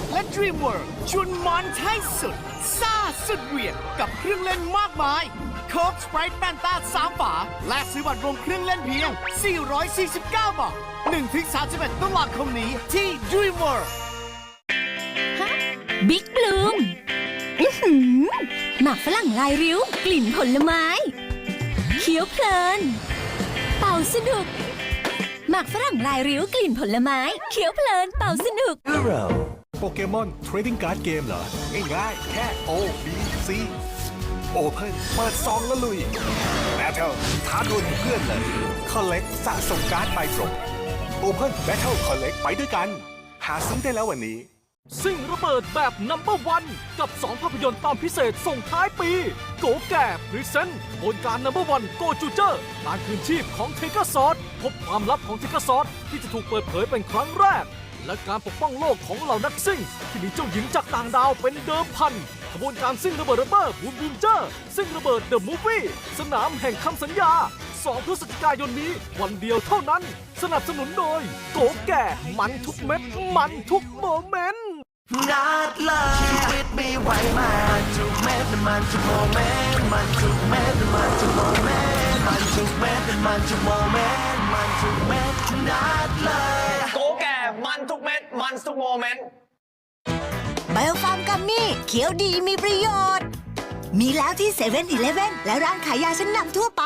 กและ Dream World ชวนมันให้สุด ซ่าสุดเหวี่ยงกับเครื่องเล่นมากมายโค้กสไปร์แฟนตา3ฝา และซื้อบัตรรวมเครื่องเล่นเพียง 449 บาท1-31ตุลาคมนี้ที่ Dream World บิ๊กบลูมหมากฝรั่งลายริ้ว กลิ่นผลไม้ เคี้ยวเพลิน เป่าสนุก หมากฝรั่งลายริ้วกลิ่นผลไม้ เคี้ยวเพลินเป่าสนุก โปเกมอนเทรดดิ้งการ์ดเกมเหรอ ง่ายๆแค่ O B C Open เปิดซองแล้วลุย Battle ท้าดวลเพื่อนเลย Collect สะสมการ์ดใบตรง Open Battle Collect ไปด้วยกัน หาซื้อได้แล้ววันนี้ซิ่งระเบิดแบบนัมเบอร์วันกับ 2 ภาพยนตร์ตอนพิเศษส่งท้ายปี โกแก่พรีเซนต์บนการนัมเบอร์วันโกจูเจอร์การคืนชีพของเทกซอสพบความลับของเทกซอสที่จะถูกเปิดเผยเป็นครั้งแรก และการปกป้องโลกของเหล่านักซิ่ง ที่มีเจ้าหญิงจากต่างดาวเป็นเดิมพันขบวนการซิ่งระเบิดระเบิดบูมบินเจอร์ซิ่งระเบิดเดอะมูฟวี่สนามแห่งคำสัญญา 2 พฤศจิกายนนี้วันเดียวเท่านั้น สนับสนุนโดย โกแก่มันทุกเม็ด มันทุกโมเมนต์นัดเลยชีวิตมีไหวมันทุกเม็ดมันทุกโมเมนต์มันทุกเม็ดมันทุกโมเมนต์มันทุกเม็ดมันทุกโมเมนต์มันทุกเม็ดนัดเลย มันทุกเม็ด มันทุกโมเมนต์ ไบโอฟาร์มกัมมี่เขียวดีมีประโยชน์ มีแล้วที่เซเว่นอีเลฟเว่นและร้านขายยาชั้นนำทั่วไป